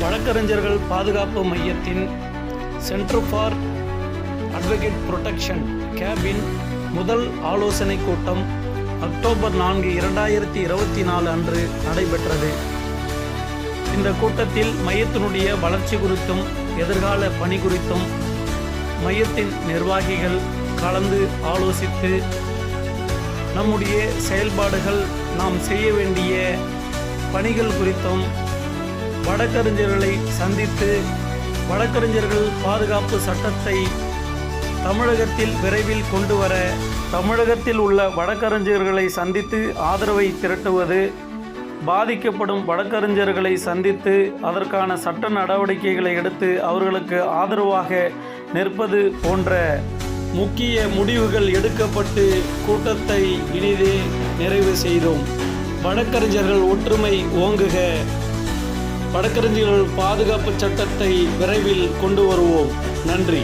வழக்கறிஞர்கள் பாதுகாப்பு மையத்தின் centre for advocate protection cabin முதல் ஆலோசனை கூட்டம் அக்டோபர் நான்கு இரண்டாயிரத்தி இருபத்தி நாலு அன்று நடைபெற்றது. இந்த கூட்டத்தில் மையத்தினுடைய வளர்ச்சி குறித்தும் எதிர்கால பணி குறித்தும் மையத்தின் நிர்வாகிகள் கலந்து ஆலோசித்து நம்முடைய செயல்பாடுகள் நாம் செய்ய வேண்டிய பணிகள் குறித்தும் வழக்கறிஞர்களை சந்தித்து வழக்கறிஞர்கள் பாதுகாப்பு சட்டத்தை தமிழகத்தில் விரைவில் கொண்டு வர தமிழகத்தில் உள்ள வழக்கறிஞர்களை சந்தித்து ஆதரவை திரட்டுவது பாதிக்கப்படும் வழக்கறிஞர்களை சந்தித்து அதற்கான சட்ட நடவடிக்கைகளை எடுத்து அவர்களுக்கு ஆதரவாக நிற்பது போன்ற முக்கிய முடிவுகள் எடுக்கப்பட்டு கூட்டத்தை இனிதே நிறைவு செய்தோம். வழக்கறிஞர்கள் ஒற்றுமை ஓங்குக. வழக்கறிஞர்கள் பாதுகாப்பு சட்டத்தை விரைவில் கொண்டு வருவோம். நன்றி.